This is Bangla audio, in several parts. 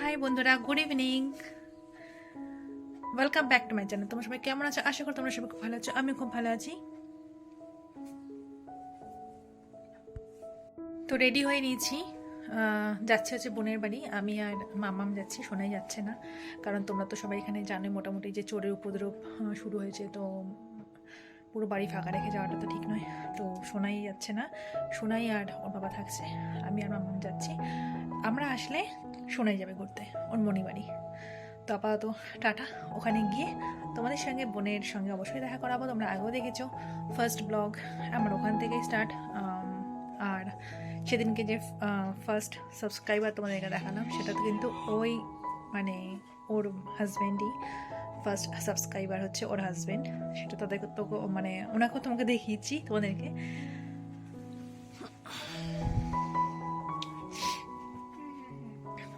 হাই বন্ধুরা good evening welcome back to my channel তোমরা সবাই কেমন আছো? আশা করি তোমরা সবাই খুব ভালো আছো। আমি খুব ভালো আছি। তো রেডি হয়ে নিয়েছি। যাচ্ছে হচ্ছে বোনের বাড়ি। আমি আর মামাম যাচ্ছি শোনাই যাচ্ছে না। কারণ তোমরা তো সবাই এখানে জানো মোটামুটি যে চোরের উপদ্রব শুরু হয়েছে। তো পুরো বাড়ি ফাঁকা রেখে যাওয়াটা তো ঠিক নয়। তো শোনাই যাচ্ছে না। শোনাই আর ওর বাবা থাকছে। আমি আর মামাম যাচ্ছি। আমরা আসলে শোনাই যাবে ঘুরতে, ওর মনি বাড়ি তো আপাতত টাটা, ওখানে গিয়ে তোমাদের সঙ্গে বোনের সঙ্গে অবশ্যই দেখা করাবো, তোমরা আগেও দেখেছ ফার্স্ট ব্লগ আমার ওখান থেকেই স্টার্ট আর সেদিনকে যে ফার্স্ট সাবস্ক্রাইবার তোমাদেরকে দেখালাম, সেটা তো কিন্তু ওই মানে ওর হাজব্যান্ডই ফার্স্ট সাবস্ক্রাইবার হচ্ছে ওর হাজব্যান্ড সেটা তাদেরকে তো মানে ওনাকেও তোমাকে দেখিয়েছি তোমাদেরকে।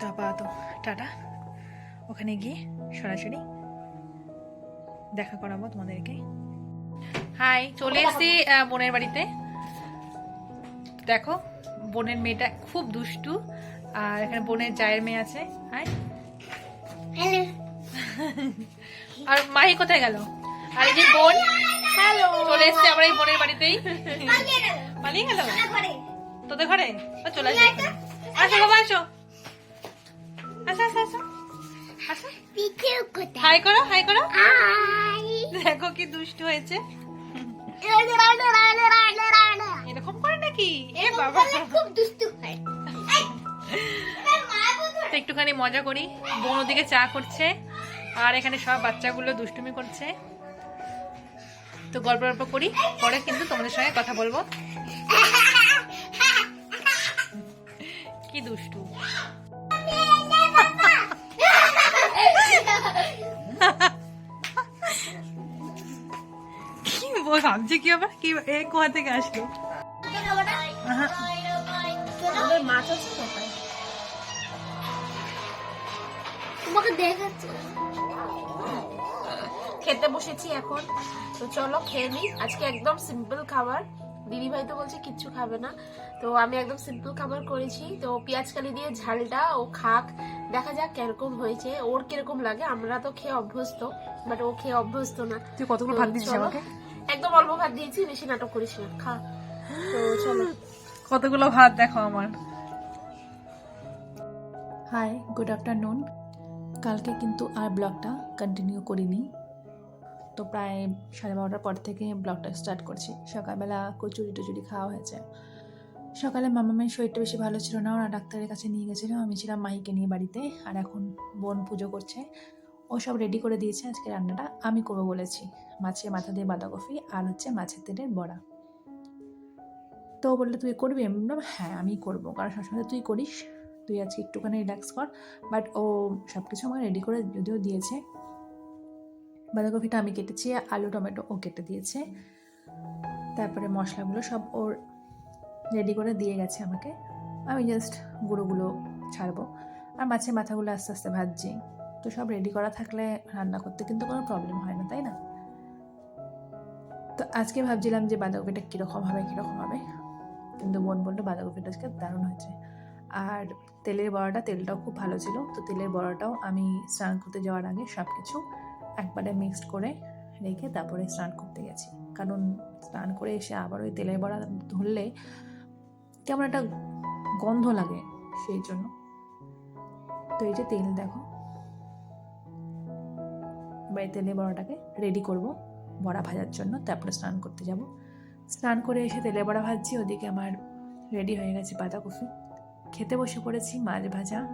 তো আপাতত টাটা। ওখানে গিয়ে সরাসরি দেখা করাবো তোমাদেরকে। হাই চলে এসেছি বোনের বাড়িতে। দেখো বোনের মেয়েটা খুব দুষ্টু আর এখানে বোনের জায়ের মেয়ে আছে। হাই। আর মাহি কোথায় গেল? আর এই যে বোন হ্যালো। চলে এসেছে আমরা এই বোনের বাড়িতেই। পালিয়ে গেল। তোদের ঘরে। চলে এখানে। আসো বাবা আসো আসো। হাই করো হাই করো। দেখো কি দুষ্টু হয়েছে। এরকম করে নাকি? এ বাবা। খুব দুষ্টু হয়। তো একটুখানি মজা করি। বোন ওদিকে চা করছে আর এখানে সব বাচ্চাগুলো দুষ্টুমি করছে। তো গল্প গল্প করি পরে কিন্তু তোমাদের সঙ্গে কথা বলব। কি দুষ্টু। ভাবছি কি আবার? কি এ কোথা থেকে আসলো? তোমাকে দেখাচ্ছি। খেতে বসেছি এখন। তো চলো খেয়ে নিই। আজকে একদম সিম্পল খাবার। দিদি ভাই তো বলছে কিচ্ছু খাবে না। তো আমি একদম সিম্পল খাবার করেছি। তো পেঁয়াজ কালি দিয়ে ঝালটা ও খাক। দেখা যাক কীরকম হয়েছে। ওর কীরকম লাগে আমরা তো খেয়ে অভ্যস্ত। বাট ও খেয়ে অভ্যস্ত না। তুই কতগুলো ভাত দিচ্ছিস আমাকে? একদম অল্প ভাত দিয়েছি বেশি নাটক করিস না খা। তো চলো। কতগুলো ভাত দেখো আমার? হাই গুড আফটারনুন কালকে কিন্তু আর ব্লগটা কন্টিনিউ করিনি। তো প্রায় সাড়ে বারোটার পর থেকে ব্লগটা স্টার্ট করছি। সকালবেলা কচুরি টচুরি খাওয়া হয়েছে। সকালে মামা মামামের শরীরটা বেশি ভালো ছিল না ওরা ডাক্তারের কাছে নিয়ে গেছিল আমি ছিলাম মাহিকে নিয়ে বাড়িতে। আর এখন বোন পুজো করছে। ও সব রেডি করে দিয়েছে আজকে রান্নাটা, আমি করব বলেছি। মাছের মাথা দিয়ে বাঁধাকপি আর হচ্ছে মাছের তেলের বড়া। তো বললে, তুই করবি? আমি বললাম হ্যাঁ আমি করব। কারণ সবসময় তুই করিস, তুই আজকে একটুখানি রিল্যাক্স কর। বাট ও সব কিছু আমাকে রেডি করে যদিও দিয়েছে। বাঁধাকপিটা আমি কেটেছি, আলু, টমেটো ও কেটে দিয়েছে। তারপরে মশলাগুলো সব ওর রেডি করে দিয়ে গেছে আমাকে। আমি জাস্ট গুঁড়োগুলো ছাড়বো। আর মাছের মাথাগুলো আস্তে আস্তে ভাজছি। তো সব রেডি করা থাকলে রান্না করতে কিন্তু কোনো প্রবলেম হয় না, তাই না? তো আজকে ভাবছিলাম যে বাঁধাকপিটা কীরকম হবে কীরকম হবে? কিন্তু মন বলল বাঁধাকপিটা আজকে দারুণ হয়েছে। আর তেলের বড়াটা, তেলটাও খুব ভালো ছিল। তো তেলের বড়াটাও আমি স্নান করতে যাওয়ার আগে সব কিছু একবারে মিক্সড করে রেখে তারপরে স্নান করতে গেছি। কারণ স্নান করে এসে আবার ওই তেলের বড়া ধরলে কেমন একটা গন্ধ লাগে সেই জন্য। তো এই যে তেল দেখো এই বড়াটাকে রেডি করব। বড়া ভাজার জন্য তারপরে স্নান করতে যাব। স্নান করে এসে তেলে বড়া ভাজছি, ওদিকে আমার রেডি হয়ে গেছে বাঁধাকপি। খেতে বসে পড়েছি মাছ ভাজা,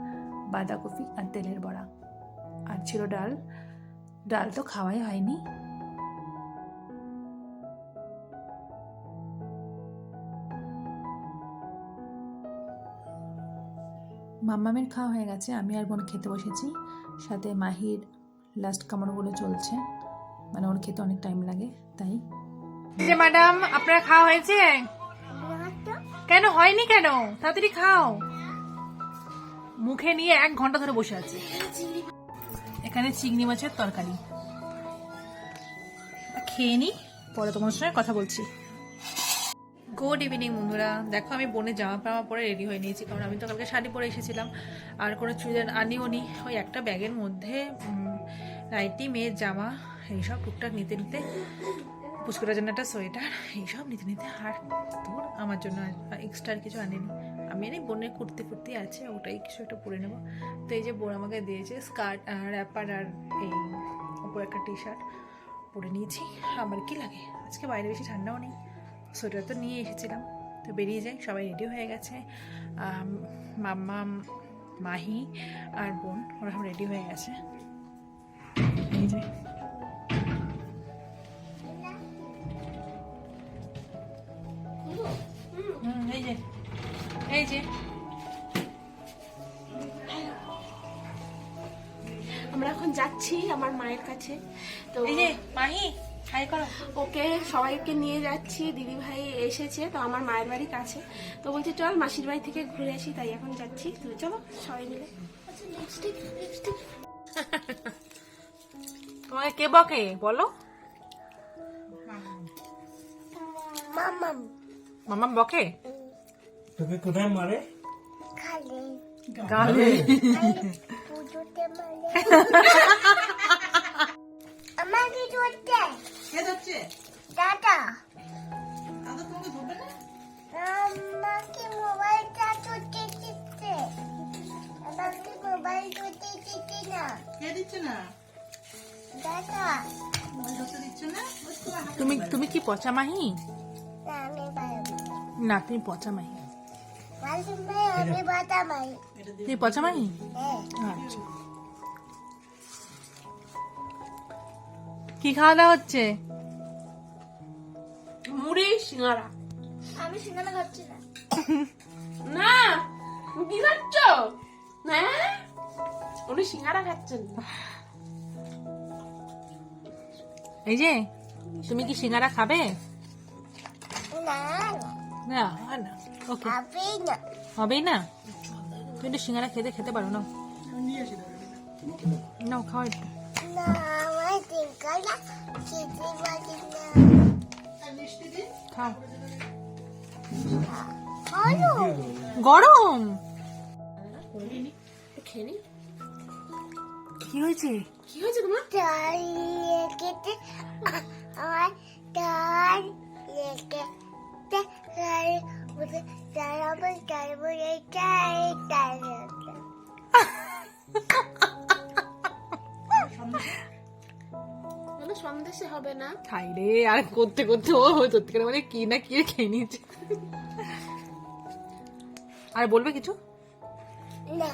বাঁধাকপি আর তেলের বড়া। আর ছিল ডাল। ডাল তো খাওয়াই হয়নি। মাম্মামের খাওয়া হয়ে গেছে, আমি আর বোন খেতে বসেছি। সাথে মাহির লাস্ট কামড়গুলো চলছে। মানে ওর খেতে অনেক টাইম লাগে, তাই। যে ম্যাডাম আপনার খাওয়া হয়েছে? কেন, হয়নি কেন? তাড়াতাড়ি খাও। মুখে নিয়ে এক ঘণ্টা ধরে বসে আছে। এখানে চিংড়ি মাছের তরকারি। খেয়ে নি, পরে তোমার সঙ্গে কথা বলছি। গুড ইভিনিং বন্ধুরা। দেখো, আমি বোনের জামা পামা পরে রেডি হয়ে নিয়েছি, কারণ আমি তো কালকে শাড়ি পরে এসেছিলাম। আর কোনো চুড়িদার আনিও নি। ওই একটা ব্যাগের মধ্যে নাইটি, মেয়ের জামা, এইসব টুকটাক নিতে নিতে পুচকুটার জন্য একটা সোয়েটার, এইসব নিতে নিতে আর তোর আমার জন্য এক্সট্রা কিছু আনেনি। আমি এনে বোনের কুর্তি ফুর্তি আছে, ওটাই কিছু একটা পরে নেব। তো এই যে বোন আমাকে দিয়েছে স্কার্ট আর র্যাপার আর এই ওপর একটা টি শার্ট পরে নিয়েছি। আমার কি লাগে? আজকে বাইরে বেশি ঠান্ডাও নেই। সোয়েটার তো নিয়ে এসেছিলাম। তো বেরিয়ে যাই, সবাই রেডি হয়ে গেছে। মাম্মা, মাহি আর বোন, ওরা রেডি হয়ে গেছে। এই যে। এই যে। এই যে। আমরা এখন যাচ্ছি আমার মায়ের কাছে। তো এই যে, মাহি। ওকে সবাইকে নিয়ে যাচ্ছি। দিদি ভাই এসেছে তো আমার মায়ের বাড়ি কাছে। তো বলছে চল মাসির বাড়ি থেকে ঘুরে আসি। তাই এখন যাচ্ছি। তো চলো সবাই মিলে। লিপস্টিক তোমাকে কে বকে? বলো। মামাম। মামা বকে? তোকে কোথায় মারে? খালে গালে। পুজোতে মানে কে দিচ্ছে না? দাদা। ধরতে দিচ্ছে না? তুমি তুমি কি পচা মাহি? না আমি পারব না। তুমি পচা মাহি। তুমি পচা মাহি? হ্যাঁ। আচ্ছা। কি খাওয়া দাওয়া হচ্ছে? মুড়ি সিঙ্গারা। আমি সিনেমা খাচ্ছি না। না কি খাচ্ছ? না। উনি সিঙ্গারা খাচ্ছেন। এই যে তুমি কি সিঙ্গারা খাবে? না না না। ওকে। খাবি হবেই না? তুমি একটু সিঙ্গারা খেতে খেতে পারো না নাও খাও একটু না আমার টিঙ্কালা খেতে পারি না। খাও। হলো। গরম। খেয়ে নি? কি হয়েছে? কি হয়েছে তোমার? ডাল লেগেতে আমার ডাল লেগেতে ডাল বলে ডাল আমার ডাল বলে ডাল ডাল মানে সন্দেশে হবে না। খাই রে আর করতে করতে ও সত্যি করে মানে কি না কি খেয়ে নিয়েছে। আর বলবে কিছু? না।